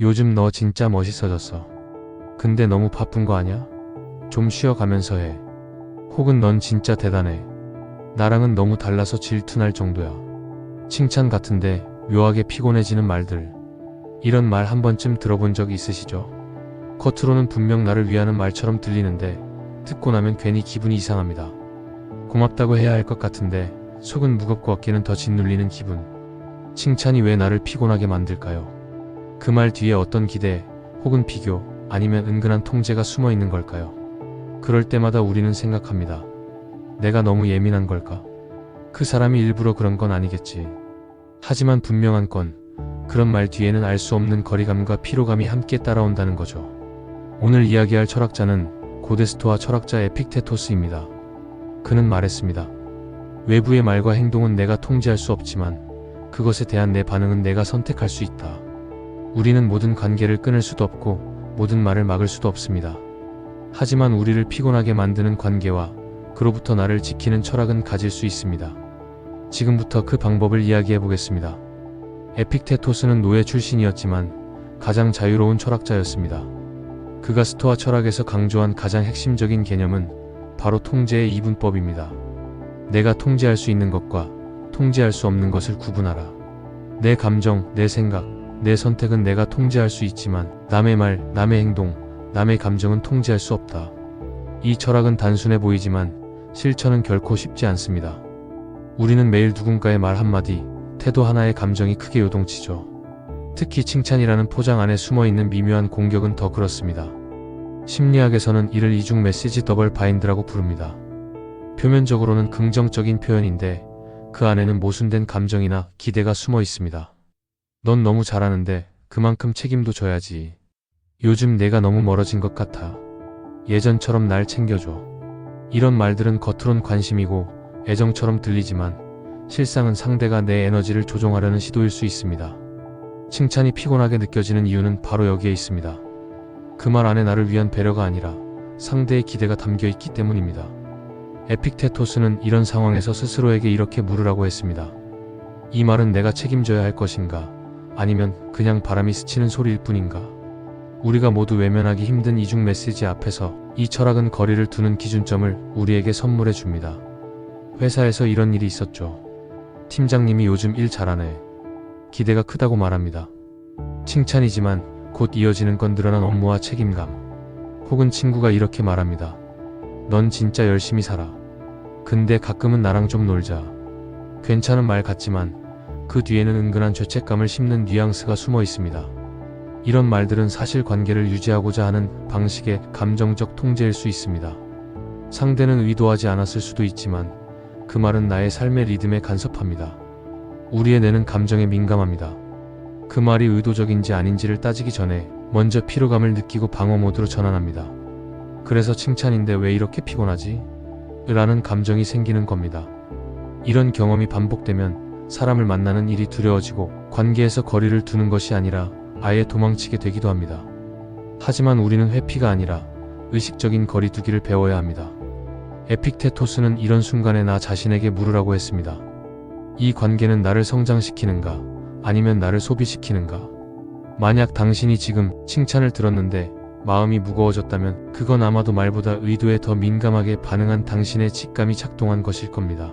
요즘 너 진짜 멋있어졌어. 근데 너무 바쁜 거 아냐? 좀 쉬어가면서 해. 혹은 넌 진짜 대단해. 나랑은 너무 달라서 질투날 정도야. 칭찬 같은데 묘하게 피곤해지는 말들. 이런 말 한 번쯤 들어본 적 있으시죠? 겉으로는 분명 나를 위하는 말처럼 들리는데 듣고 나면 괜히 기분이 이상합니다. 고맙다고 해야 할 것 같은데 속은 무겁고 어깨는 더 짓눌리는 기분. 칭찬이 왜 나를 피곤하게 만들까요? 그 말 뒤에 어떤 기대 혹은 비교 아니면 은근한 통제가 숨어 있는 걸까요? 그럴 때마다 우리는 생각합니다. 내가 너무 예민한 걸까? 그 사람이 일부러 그런 건 아니겠지. 하지만 분명한 건 그런 말 뒤에는 알 수 없는 거리감과 피로감이 함께 따라온다는 거죠. 오늘 이야기할 철학자는 고데스토아 철학자 에픽테토스입니다. 그는 말했습니다. 외부의 말과 행동은 내가 통제할 수 없지만 그것에 대한 내 반응은 내가 선택할 수 있다. 우리는 모든 관계를 끊을 수도 없고 모든 말을 막을 수도 없습니다. 하지만 우리를 피곤하게 만드는 관계와 그로부터 나를 지키는 철학은 가질 수 있습니다. 지금부터 그 방법을 이야기해 보겠습니다. 에픽테토스는 노예 출신이었지만 가장 자유로운 철학자였습니다. 그가 스토아 철학에서 강조한 가장 핵심적인 개념은 바로 통제의 이분법입니다. 내가 통제할 수 있는 것과 통제할 수 없는 것을 구분하라. 내 감정, 내 생각, 내 선택은 내가 통제할 수 있지만 남의 말, 남의 행동, 남의 감정은 통제할 수 없다. 이 철학은 단순해 보이지만 실천은 결코 쉽지 않습니다. 우리는 매일 누군가의 말 한마디, 태도 하나의 감정이 크게 요동치죠. 특히 칭찬이라는 포장 안에 숨어 있는 미묘한 공격은 더 그렇습니다. 심리학에서는 이를 이중 메시지 더블 바인드라고 부릅니다. 표면적으로는 긍정적인 표현인데 그 안에는 모순된 감정이나 기대가 숨어 있습니다. 넌 너무 잘하는데 그만큼 책임도 져야지. 요즘 내가 너무 멀어진 것 같아. 예전처럼 날 챙겨줘. 이런 말들은 겉으론 관심이고 애정처럼 들리지만 실상은 상대가 내 에너지를 조종하려는 시도일 수 있습니다. 칭찬이 피곤하게 느껴지는 이유는 바로 여기에 있습니다. 그 말 안에 나를 위한 배려가 아니라 상대의 기대가 담겨 있기 때문입니다. 에픽테토스는 이런 상황에서 스스로에게 이렇게 물으라고 했습니다. 이 말은 내가 책임져야 할 것인가? 아니면 그냥 바람이 스치는 소리일 뿐인가? 우리가 모두 외면하기 힘든 이중 메시지 앞에서 이 철학은 거리를 두는 기준점을 우리에게 선물해 줍니다. 회사에서 이런 일이 있었죠. 팀장님이 요즘 일 잘하네. 기대가 크다고 말합니다. 칭찬이지만 곧 이어지는 건 늘어난 업무와 책임감. 혹은 친구가 이렇게 말합니다. 넌 진짜 열심히 살아. 근데 가끔은 나랑 좀 놀자. 괜찮은 말 같지만 그 뒤에는 은근한 죄책감을 심는 뉘앙스가 숨어 있습니다. 이런 말들은 사실 관계를 유지하고자 하는 방식의 감정적 통제일 수 있습니다. 상대는 의도하지 않았을 수도 있지만 그 말은 나의 삶의 리듬에 간섭합니다. 우리의 뇌는 감정에 민감합니다. 그 말이 의도적인지 아닌지를 따지기 전에 먼저 피로감을 느끼고 방어 모드로 전환합니다. 그래서 칭찬인데 왜 이렇게 피곤하지? 라는 감정이 생기는 겁니다. 이런 경험이 반복되면 사람을 만나는 일이 두려워지고 관계에서 거리를 두는 것이 아니라 아예 도망치게 되기도 합니다. 하지만 우리는 회피가 아니라 의식적인 거리두기를 배워야 합니다. 에픽테토스는 이런 순간에 나 자신에게 물으라고 했습니다. 이 관계는 나를 성장시키는가 아니면 나를 소비시키는가? 만약 당신이 지금 칭찬을 들었는데 마음이 무거워졌다면 그건 아마도 말보다 의도에 더 민감하게 반응한 당신의 직감이 작동한 것일 겁니다.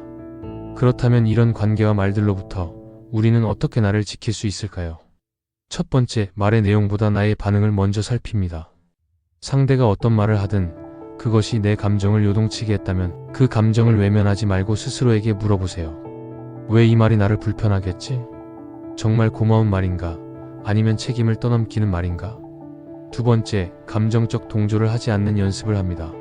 그렇다면 이런 관계와 말들로부터 우리는 어떻게 나를 지킬 수 있을까요? 첫 번째, 말의 내용보다 나의 반응을 먼저 살핍니다. 상대가 어떤 말을 하든 그것이 내 감정을 요동치게 했다면 그 감정을 외면하지 말고 스스로에게 물어보세요. 왜 이 말이 나를 불편하게 했지? 정말 고마운 말인가? 아니면 책임을 떠넘기는 말인가? 두 번째, 감정적 동조를 하지 않는 연습을 합니다.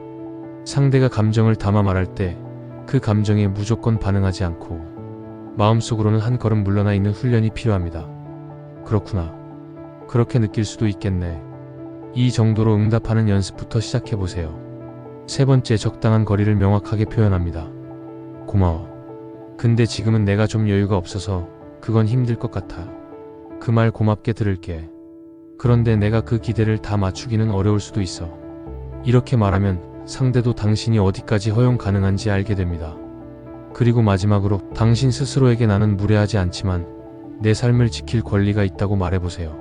상대가 감정을 담아 말할 때 그 감정에 무조건 반응하지 않고 마음속으로는 한 걸음 물러나 있는 훈련이 필요합니다. 그렇구나. 그렇게 느낄 수도 있겠네. 이 정도로 응답하는 연습부터 시작해보세요. 세 번째, 적당한 거리를 명확하게 표현합니다. 고마워. 근데 지금은 내가 좀 여유가 없어서 그건 힘들 것 같아. 그 말 고맙게 들을게. 그런데 내가 그 기대를 다 맞추기는 어려울 수도 있어. 이렇게 말하면 상대도 당신이 어디까지 허용 가능한지 알게 됩니다. 그리고 마지막으로 당신 스스로에게 나는 무례하지 않지만 내 삶을 지킬 권리가 있다고 말해보세요.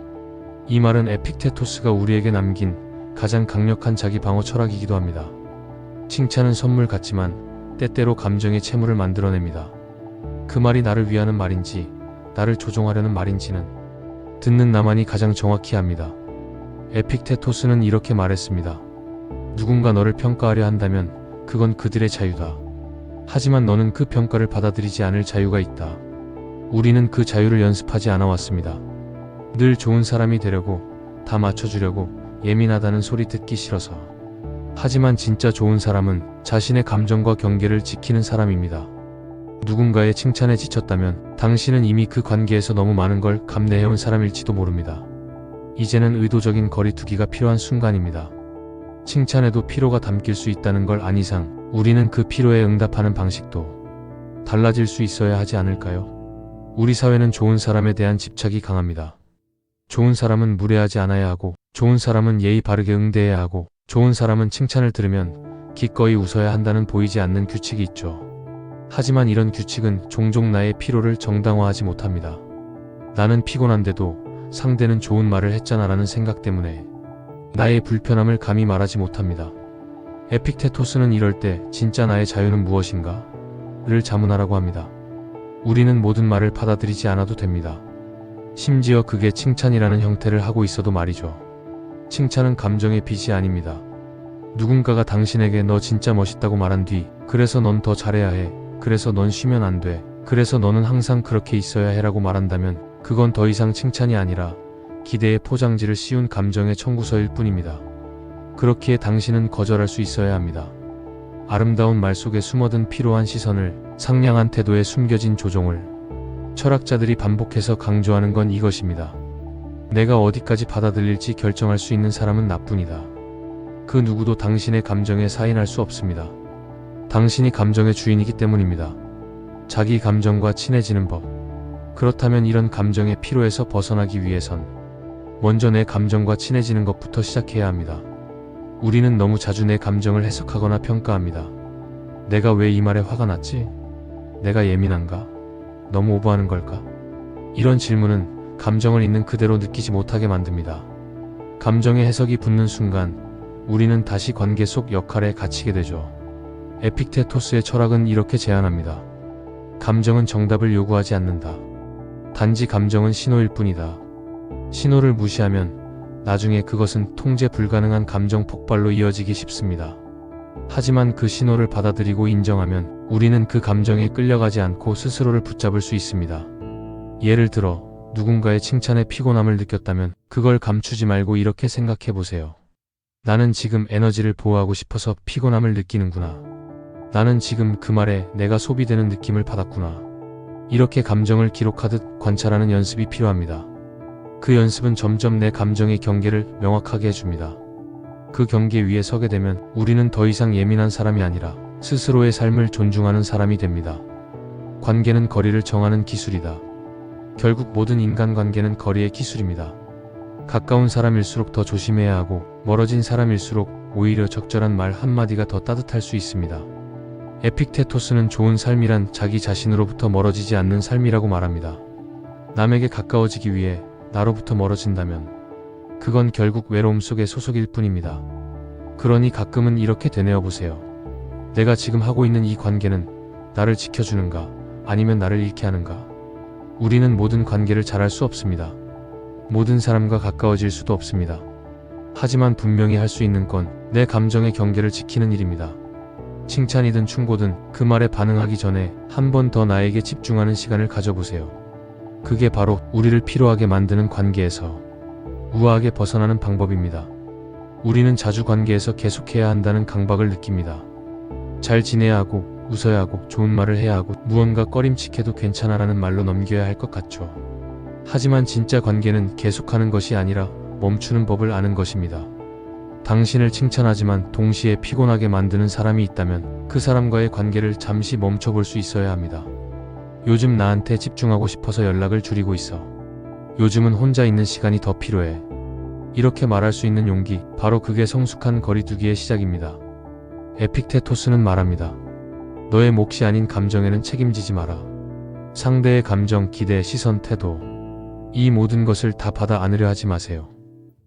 이 말은 에픽테토스가 우리에게 남긴 가장 강력한 자기 방어 철학이기도 합니다. 칭찬은 선물 같지만 때때로 감정의 채무를 만들어냅니다. 그 말이 나를 위하는 말인지 나를 조종하려는 말인지는 듣는 나만이 가장 정확히 압니다. 에픽테토스는 이렇게 말했습니다. 누군가 너를 평가하려 한다면 그건 그들의 자유다. 하지만 너는 그 평가를 받아들이지 않을 자유가 있다. 우리는 그 자유를 연습하지 않아 왔습니다. 늘 좋은 사람이 되려고, 다 맞춰주려고, 예민하다는 소리 듣기 싫어서. 하지만 진짜 좋은 사람은 자신의 감정과 경계를 지키는 사람입니다. 누군가의 칭찬에 지쳤다면 당신은 이미 그 관계에서 너무 많은 걸 감내해온 사람일지도 모릅니다. 이제는 의도적인 거리두기가 필요한 순간입니다. 칭찬에도 피로가 담길 수 있다는 걸 안 이상 우리는 그 피로에 응답하는 방식도 달라질 수 있어야 하지 않을까요? 우리 사회는 좋은 사람에 대한 집착이 강합니다. 좋은 사람은 무례하지 않아야 하고, 좋은 사람은 예의 바르게 응대해야 하고, 좋은 사람은 칭찬을 들으면 기꺼이 웃어야 한다는 보이지 않는 규칙이 있죠. 하지만 이런 규칙은 종종 나의 피로를 정당화하지 못합니다. 나는 피곤한데도 상대는 좋은 말을 했잖아라는 생각 때문에 나의 불편함을 감히 말하지 못합니다. 에픽테토스는 이럴 때 진짜 나의 자유는 무엇인가? 를 자문하라고 합니다. 우리는 모든 말을 받아들이지 않아도 됩니다. 심지어 그게 칭찬이라는 형태를 하고 있어도 말이죠. 칭찬은 감정의 빚이 아닙니다. 누군가가 당신에게 너 진짜 멋있다고 말한 뒤, 그래서 넌 더 잘해야 해. 그래서 넌 쉬면 안 돼. 그래서 너는 항상 그렇게 있어야 해라고 말한다면, 그건 더 이상 칭찬이 아니라 기대의 포장지를 씌운 감정의 청구서일 뿐입니다. 그렇기에 당신은 거절할 수 있어야 합니다. 아름다운 말 속에 숨어든 피로한 시선을, 상냥한 태도에 숨겨진 조종을, 철학자들이 반복해서 강조하는 건 이것입니다. 내가 어디까지 받아들일지 결정할 수 있는 사람은 나뿐이다. 그 누구도 당신의 감정에 사인할 수 없습니다. 당신이 감정의 주인이기 때문입니다. 자기 감정과 친해지는 법. 그렇다면 이런 감정의 피로에서 벗어나기 위해선 먼저 내 감정과 친해지는 것부터 시작해야 합니다. 우리는 너무 자주 내 감정을 해석하거나 평가합니다. 내가 왜 이 말에 화가 났지? 내가 예민한가? 너무 오버하는 걸까? 이런 질문은 감정을 있는 그대로 느끼지 못하게 만듭니다. 감정의 해석이 붙는 순간 우리는 다시 관계 속 역할에 갇히게 되죠. 에픽테토스의 철학은 이렇게 제안합니다. 감정은 정답을 요구하지 않는다. 단지 감정은 신호일 뿐이다. 신호를 무시하면 나중에 그것은 통제 불가능한 감정 폭발로 이어지기 쉽습니다. 하지만 그 신호를 받아들이고 인정하면 우리는 그 감정에 끌려가지 않고 스스로를 붙잡을 수 있습니다. 예를 들어 누군가의 칭찬에 피곤함을 느꼈다면 그걸 감추지 말고 이렇게 생각해 보세요. 나는 지금 에너지를 보호하고 싶어서 피곤함을 느끼는구나. 나는 지금 그 말에 내가 소비되는 느낌을 받았구나. 이렇게 감정을 기록하듯 관찰하는 연습이 필요합니다. 그 연습은 점점 내 감정의 경계를 명확하게 해줍니다. 그 경계 위에 서게 되면 우리는 더 이상 예민한 사람이 아니라 스스로의 삶을 존중하는 사람이 됩니다. 관계는 거리를 정하는 기술이다. 결국 모든 인간관계는 거리의 기술입니다. 가까운 사람일수록 더 조심해야 하고 멀어진 사람일수록 오히려 적절한 말 한마디가 더 따뜻할 수 있습니다. 에픽테토스는 좋은 삶이란 자기 자신으로부터 멀어지지 않는 삶이라고 말합니다. 남에게 가까워지기 위해 나로부터 멀어진다면 그건 결국 외로움 속의 소속일 뿐입니다. 그러니 가끔은 이렇게 되뇌어 보세요. 내가 지금 하고 있는 이 관계는 나를 지켜주는가 아니면 나를 잃게 하는가? 우리는 모든 관계를 잘할 수 없습니다. 모든 사람과 가까워질 수도 없습니다. 하지만 분명히 할 수 있는 건 내 감정의 경계를 지키는 일입니다. 칭찬이든 충고든 그 말에 반응하기 전에 한 번 더 나에게 집중하는 시간을 가져보세요. 그게 바로 우리를 피로하게 만드는 관계에서 우아하게 벗어나는 방법입니다. 우리는 자주 관계에서 계속해야 한다는 강박을 느낍니다. 잘 지내야 하고, 웃어야 하고, 좋은 말을 해야 하고, 무언가 꺼림칙해도 괜찮아라는 말로 넘겨야 할 것 같죠. 하지만 진짜 관계는 계속하는 것이 아니라 멈추는 법을 아는 것입니다. 당신을 칭찬하지만 동시에 피곤하게 만드는 사람이 있다면 그 사람과의 관계를 잠시 멈춰볼 수 있어야 합니다. 요즘 나한테 집중하고 싶어서 연락을 줄이고 있어. 요즘은 혼자 있는 시간이 더 필요해. 이렇게 말할 수 있는 용기, 바로 그게 성숙한 거리두기의 시작입니다. 에픽테토스는 말합니다. 너의 몫이 아닌 감정에는 책임지지 마라. 상대의 감정, 기대, 시선, 태도, 이 모든 것을 다 받아 안으려 하지 마세요.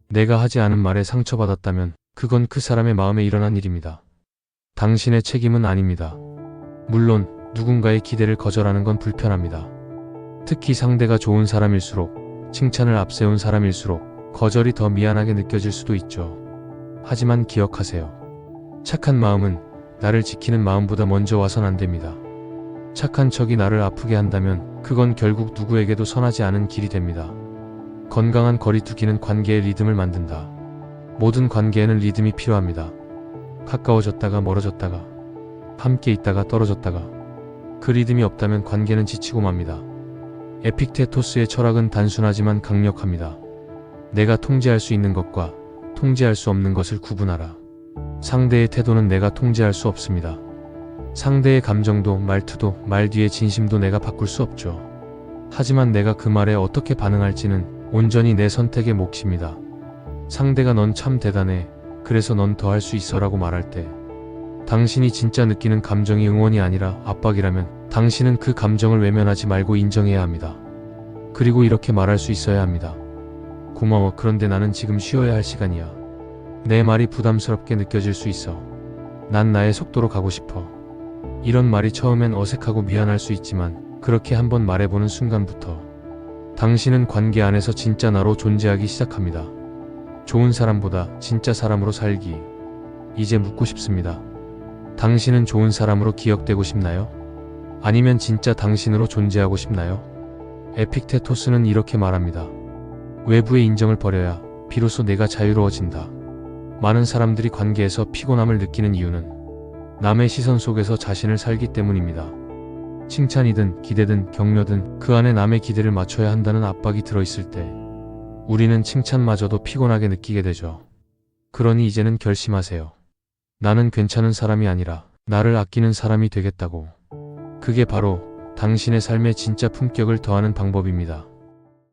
내가 하지 않은 말에 상처받았다면 그건 그 사람의 마음에 일어난 일입니다. 당신의 책임은 아닙니다. 물론 누군가의 기대를 거절하는 건 불편합니다. 특히 상대가 좋은 사람일수록 칭찬을 앞세운 사람일수록 거절이 더 미안하게 느껴질 수도 있죠. 하지만 기억하세요. 착한 마음은 나를 지키는 마음보다 먼저 와선 안 됩니다. 착한 척이 나를 아프게 한다면 그건 결국 누구에게도 선하지 않은 길이 됩니다. 건강한 거리두기는 관계의 리듬을 만든다. 모든 관계에는 리듬이 필요합니다. 가까워졌다가 멀어졌다가 함께 있다가 떨어졌다가 그 리듬이 없다면 관계는 지치고 맙니다. 에픽테토스의 철학은 단순하지만 강력합니다. 내가 통제할 수 있는 것과 통제할 수 없는 것을 구분하라. 상대의 태도는 내가 통제할 수 없습니다. 상대의 감정도 말투도 말 뒤의 진심도 내가 바꿀 수 없죠. 하지만 내가 그 말에 어떻게 반응할지는 온전히 내 선택의 몫입니다. 상대가 넌 참 대단해. 그래서 넌 더 할 수 있어라고 말할 때 당신이 진짜 느끼는 감정이 응원이 아니라 압박이라면 당신은 그 감정을 외면하지 말고 인정해야 합니다. 그리고 이렇게 말할 수 있어야 합니다. 고마워. 그런데 나는 지금 쉬어야 할 시간이야. 내 말이 부담스럽게 느껴질 수 있어. 난 나의 속도로 가고 싶어. 이런 말이 처음엔 어색하고 미안할 수 있지만 그렇게 한번 말해보는 순간부터 당신은 관계 안에서 진짜 나로 존재하기 시작합니다. 좋은 사람보다 진짜 사람으로 살기. 이제 묻고 싶습니다. 당신은 좋은 사람으로 기억되고 싶나요? 아니면 진짜 당신으로 존재하고 싶나요? 에픽테토스는 이렇게 말합니다. 외부의 인정을 버려야 비로소 내가 자유로워진다. 많은 사람들이 관계에서 피곤함을 느끼는 이유는 남의 시선 속에서 자신을 살기 때문입니다. 칭찬이든 기대든 격려든 그 안에 남의 기대를 맞춰야 한다는 압박이 들어있을 때 우리는 칭찬마저도 피곤하게 느끼게 되죠. 그러니 이제는 결심하세요. 나는 괜찮은 사람이 아니라 나를 아끼는 사람이 되겠다고. 그게 바로 당신의 삶에 진짜 품격을 더하는 방법입니다.